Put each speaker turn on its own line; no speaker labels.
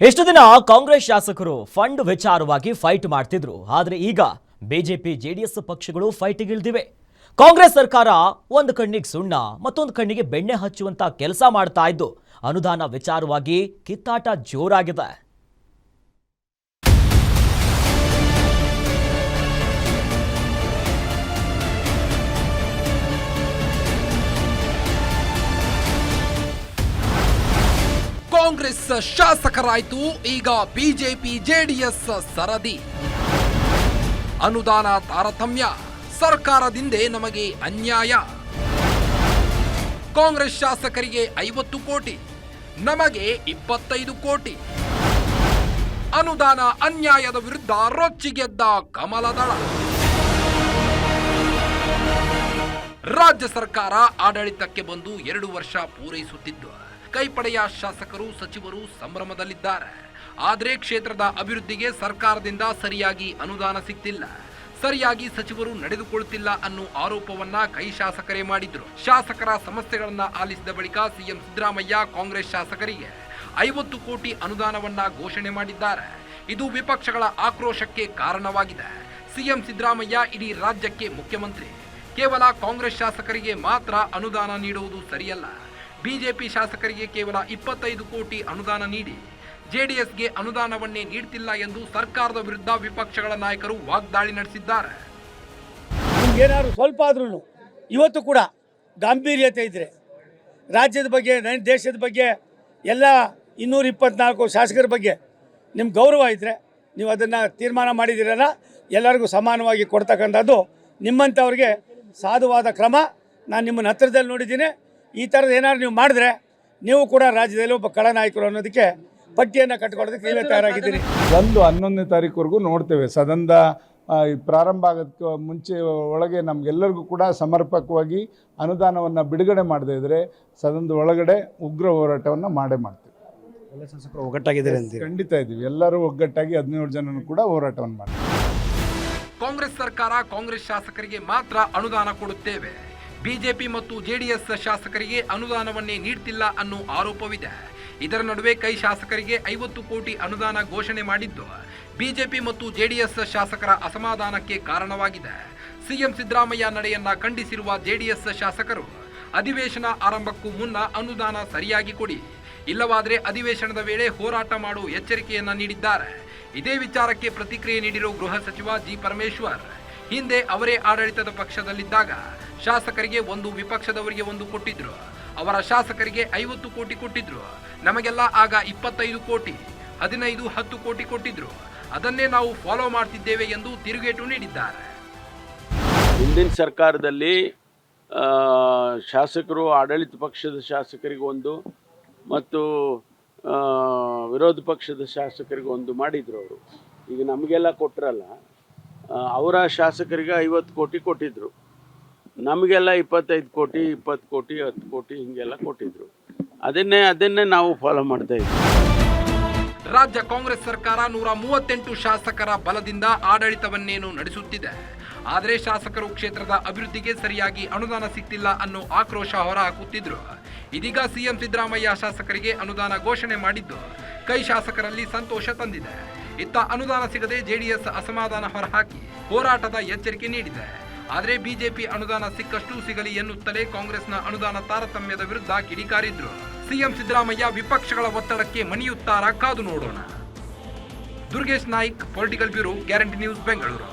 ಎಷ್ಟು ದಿನ ಕಾಂಗ್ರೆಸ್ ಶಾಸಕರು ಫಂಡ್ ವಿಚಾರವಾಗಿ ಫೈಟ್ ಮಾಡ್ತಿದ್ರು. ಆದರೆ ಈಗ ಬಿಜೆಪಿ, ಜೆಡಿಎಸ್ ಪಕ್ಷಗಳು ಫೈಟ್ಗಿಳಿದಿವೆ ಕಾಂಗ್ರೆಸ್ ಸರ್ಕಾರ ಒಂದು ಕಣ್ಣಿಗೆ ಸುಣ್ಣ ಮತ್ತೊಂದು ಕಣ್ಣಿಗೆ ಬೆಣ್ಣೆ ಹಚ್ಚುವಂತ ಕೆಲಸ ಮಾಡ್ತಾ ಇದ್ದು, ಅನುದಾನ ವಿಚಾರವಾಗಿ ಕಿತ್ತಾಟ ಜೋರಾಗಿದೆ.
ಕಾಂಗ್ರೆಸ್ ಶಾಸಕರಾಯ್ತು. ಈಗ ಬಿಜೆಪಿ ಜೆಡಿಎಸ್ ಸರದಿ. ಅನುದಾನ ತಾರತಮ್ಯ. ಸರ್ಕಾರದಿಂದೇ ನಮಗೆ ಅನ್ಯಾಯ. ಕಾಂಗ್ರೆಸ್ ಶಾಸಕರಿಗೆ ಐವತ್ತು ಕೋಟಿ. ನಮಗೆ ಇಪ್ಪತ್ತೈದು ಕೋಟಿ. ಅನುದಾನ ಅನ್ಯಾಯದ ವಿರುದ್ಧ ರೊಚ್ಚಿಗೆದ್ದ ಕಮಲದಳ ರಾಜ್ಯ ಸರ್ಕಾರ ಆಡಳಿತಕ್ಕೆ ಬಂದು ಎರಡು ವರ್ಷ ಪೂರೈಸುತ್ತಿದ್ದು. ಕೈಪಡೆಯ ಶಾಸಕರು, ಸಚಿವರು ಸಂಭ್ರಮದಲ್ಲಿದ್ದಾರೆ. ಆದರೆ ಕ್ಷೇತ್ರದ ಅಭಿವೃದ್ಧಿಗೆ ಸರ್ಕಾರದಿಂದ ಸರಿಯಾಗಿ ಅನುದಾನ ಸಿಗ್ತಿಲ್ಲ ಸರಿಯಾಗಿ ಸಚಿವರು ನಡೆದುಕೊಳ್ಳುತ್ತಿಲ್ಲ ಅನ್ನೋ ಆರೋಪವನ್ನ ಕೈ ಶಾಸಕರೇ ಮಾಡಿದ್ರು. ಶಾಸಕರ ಸಮಸ್ಯೆಗಳನ್ನ ಆಲಿಸಿದ ಬಳಿಕ ಸಿಎಂ ಸಿದ್ದರಾಮಯ್ಯ ಕಾಂಗ್ರೆಸ್ ಶಾಸಕರಿಗೆ ಐವತ್ತು ಕೋಟಿ ಅನುದಾನವನ್ನ ಘೋಷಣೆ ಮಾಡಿದ್ದಾರೆ. ಇದು ವಿಪಕ್ಷಗಳ ಆಕ್ರೋಶಕ್ಕೆ ಕಾರಣವಾಗಿದೆ. ಸಿಎಂ ಸಿದ್ದರಾಮಯ್ಯ ಇಡೀ ರಾಜ್ಯಕ್ಕೆ ಮುಖ್ಯಮಂತ್ರಿ. ಕೇವಲ ಕಾಂಗ್ರೆಸ್ ಶಾಸಕರಿಗೆ ಮಾತ್ರ ಅನುದಾನ ನೀಡುವುದು ಸರಿಯಲ್ಲ. ಬಿಜೆಪಿ ಶಾಸಕರಿಗೆ ಕೇವಲ ಇಪ್ಪತ್ತೈದು ಕೋಟಿ ಅನುದಾನ ನೀಡಿ ಜೆಡಿಎಸ್ಗೆ ಅನುದಾನವನ್ನೇ ನೀಡ್ತಿಲ್ಲ ಎಂದು ಸರ್ಕಾರದ ವಿರುದ್ಧ ವಿಪಕ್ಷಗಳ ನಾಯಕರು ವಾಗ್ದಾಳಿ ನಡೆಸಿದ್ದಾರೆ.
ಏನಾದ್ರು ಸ್ವಲ್ಪ ಆದ್ರೂ ಇವತ್ತು ಕೂಡ ಗಾಂಭೀರ್ಯತೆ ಇದ್ದರೆ ರಾಜ್ಯದ ಬಗ್ಗೆ ದೇಶದ ಬಗ್ಗೆ, ಎಲ್ಲ ಇನ್ನೂರ ಇಪ್ಪತ್ನಾಲ್ಕು ಶಾಸಕರ ಬಗ್ಗೆ ನಿಮ್ಮ ಗೌರವ ಇದ್ದರೆ ನೀವು ಅದನ್ನು ತೀರ್ಮಾನ ಮಾಡಿದಿರಲ್ಲ, ಎಲ್ಲರಿಗೂ ಸಮಾನವಾಗಿ ಕೊಡ್ತಕ್ಕಂಥದ್ದು ನಿಮ್ಮಂಥವ್ರಿಗೆ ಸಾಧುವಾದ ಕ್ರಮ. ನಾನು ನಿಮ್ಮನ್ನ ಹತ್ತಿರದಲ್ಲಿ ನೋಡಿದ್ದೀನಿ. ಈ ಥರದ್ದು ಏನಾದ್ರು ನೀವು ಮಾಡಿದ್ರೆ ನೀವು ಕೂಡ ರಾಜ್ಯದಲ್ಲಿ ಒಬ್ಬ ಕಳನಾಯಕರು ಅನ್ನೋದಕ್ಕೆ ಪಟ್ಟಿಯನ್ನು ಕಟ್ಕೊಳ್ಳೋದಕ್ಕೆ ನೀವೇ ತಯಾರಾಗಿದ್ದೀರಿ.
ಒಂದು ಹನ್ನೊಂದನೇ ತಾರೀಕುವರೆಗೂ ನೋಡ್ತೇವೆ. ಸದನದ ಪ್ರಾರಂಭ ಆಗೋದಕ್ಕೆ ಮುಂಚೆ ಒಳಗೆ ನಮಗೆಲ್ಲರಿಗೂ ಕೂಡ ಸಮರ್ಪಕವಾಗಿ ಅನುದಾನವನ್ನು ಬಿಡುಗಡೆ ಮಾಡದೇ ಇದ್ದರೆ ಸದನದ ಒಳಗಡೆ ಉಗ್ರ ಹೋರಾಟವನ್ನು ಮಾಡೇ ಮಾಡ್ತೀವಿ.
ಎಲ್ಲ ಶಾಸಕರು ಒಗ್ಗಟ್ಟಾಗಿದ್ದಾರೆ ಅಂತೀರಿ.
ಖಂಡಿತ ಇದ್ದೀವಿ. ಎಲ್ಲರೂ ಒಗ್ಗಟ್ಟಾಗಿ ಹದಿನೇಳು ಜನನು ಕೂಡ ಹೋರಾಟವನ್ನು ಮಾಡ್ತೀವಿ.
ಕಾಂಗ್ರೆಸ್ ಸರ್ಕಾರ ಕಾಂಗ್ರೆಸ್ ಶಾಸಕರಿಗೆ ಮಾತ್ರ ಅನುದಾನ ಕೊಡುತ್ತೇವೆ. ಬಿಜೆಪಿ ಮತ್ತು ಜೆಡಿಎಸ್ ಶಾಸಕರಿಗೆ ಅನುದಾನವನ್ನೇ ನೀಡ್ತಿಲ್ಲ ಅನ್ನೋ ಆರೋಪವಿದೆ. ಇದರ ನಡುವೆ ಕೈ ಶಾಸಕರಿಗೆ ಐವತ್ತು ಕೋಟಿ ಅನುದಾನ ಘೋಷಣೆ ಮಾಡಿದ್ದು ಬಿಜೆಪಿ ಮತ್ತು ಜೆಡಿಎಸ್ ಶಾಸಕರ ಅಸಮಾಧಾನಕ್ಕೆ ಕಾರಣವಾಗಿದೆ. ಸಿಎಂ ಸಿದ್ದರಾಮಯ್ಯ ನಡೆಯನ್ನ ಖಂಡಿಸಿರುವ ಜೆಡಿಎಸ್ ಶಾಸಕರು, ಅಧಿವೇಶನ ಆರಂಭಕ್ಕೂ ಮುನ್ನ ಅನುದಾನ ಸರಿಯಾಗಿ ಕೊಡಿ, ಇಲ್ಲವಾದರೆ ಅಧಿವೇಶನದ ವೇಳೆ ಹೋರಾಟ ಮಾಡುವ ಎಚ್ಚರಿಕೆಯನ್ನ ನೀಡಿದ್ದಾರೆ. ಇದೇ ವಿಚಾರಕ್ಕೆ ಪ್ರತಿಕ್ರಿಯೆ ನೀಡಿರುವ ಗೃಹ ಸಚಿವ ಜಿ ಪರಮೇಶ್ವರ್ ಹಿಂದೆ ಅವರೇ ಆಡಳಿತದ ಪಕ್ಷದಲ್ಲಿದ್ದಾಗ ಶಾಸಕರಿಗೆ ಒಂದು ವಿಪಕ್ಷದವರಿಗೆ ಒಂದು ಕೊಟ್ಟಿದ್ರು. ಅವರ ಶಾಸಕರಿಗೆ ಐವತ್ತು ಕೋಟಿ ಕೊಟ್ಟಿದ್ರು. ನಮಗೆಲ್ಲ ಆಗ ಇಪ್ಪತ್ತೈದು ಕೋಟಿ, ಹದಿನೈದು, ಹತ್ತು ಕೋಟಿ ಕೊಟ್ಟಿದ್ರು. ಅದನ್ನೇ ನಾವು ಫಾಲೋ ಮಾಡ್ತಿದ್ದೇವೆ ಎಂದು ತಿರುಗೇಟು ನೀಡಿದ್ದಾರೆ.
ಹಿಂದಿನ ಸರ್ಕಾರದಲ್ಲಿ ಶಾಸಕರು, ಆಡಳಿತ ಪಕ್ಷದ ಶಾಸಕರಿಗೆ ಒಂದು ಮತ್ತು ವಿರೋಧ ಪಕ್ಷದ ಶಾಸಕರಿಗೆ ಒಂದು ಮಾಡಿದರು ಅವರು. ಈಗ ನಮಗೆಲ್ಲ ಕೊಟ್ಟರಲ್ಲ ಅವರ ಶಾಸಕರಿಗೆ ಐವತ್ತು ಕೋಟಿ ಕೊಟ್ಟಿದ್ದರು ನಮಗೆಲ್ಲ ಇಪ್ಪತ್ತೈದು ಕೋಟಿ, ಇಪ್ಪತ್ತು ಕೋಟಿ, ಹತ್ತು ಕೋಟಿ ಹೀಗೆಲ್ಲ ಕೊಟ್ಟಿದ್ದರು ಅದನ್ನೇ ಅದನ್ನೇ ನಾವು ಫಾಲೋ ಮಾಡ್ತಾ ಇದ್ದೀವಿ.
ರಾಜ್ಯ ಕಾಂಗ್ರೆಸ್ ಸರ್ಕಾರ ನೂರ ಮೂವತ್ತೆಂಟು ಶಾಸಕರ ಬಲದಿಂದ ಆಡಳಿತವನ್ನೇನು ನಡೆಸುತ್ತಿದೆ? ಆದರೆ ಶಾಸಕರು ಕ್ಷೇತ್ರದ ಅಭಿವೃದ್ಧಿಗೆ ಸರಿಯಾಗಿ ಅನುದಾನ ಸಿಗ್ತಿಲ್ಲ ಅನ್ನೋ ಆಕ್ರೋಶ ಹೊರಹಾಕುತ್ತಿದ್ರು. ಇದೀಗ ಸಿಎಂ ಸಿದ್ದರಾಮಯ್ಯ ಶಾಸಕರಿಗೆ ಅನುದಾನ ಘೋಷಣೆ ಮಾಡಿದ್ದು, ಕೈ ಶಾಸಕರಲ್ಲಿ ಸಂತೋಷ ತಂದಿದೆ. ಇತ್ತ ಅನುದಾನ ಸಿಗದೆ ಜೆಡಿಎಸ್ ಅಸಮಾಧಾನ ಹೊರಹಾಕಿ ಹೋರಾಟದ ಎಚ್ಚರಿಕೆ ನೀಡಿದೆ. ಆದರೆ ಬಿಜೆಪಿ ಅನುದಾನ ಸಿಕ್ಕಷ್ಟು ಸಿಗಲಿ ಎನ್ನುತ್ತಲೇ ಕಾಂಗ್ರೆಸ್ನ ಅನುದಾನ ತಾರತಮ್ಯದ ವಿರುದ್ಧ ಕಿಡಿಕಾರಿದ್ರು. ಸಿಎಂ ಸಿದ್ದರಾಮಯ್ಯ ವಿಪಕ್ಷಗಳ ಒತ್ತಡಕ್ಕೆ ಮಣಿಯುತ್ತಾರಾ ಕಾದು ನೋಡೋಣ. Durgesh Naik, political bureau, guarantee news, Bengaluru.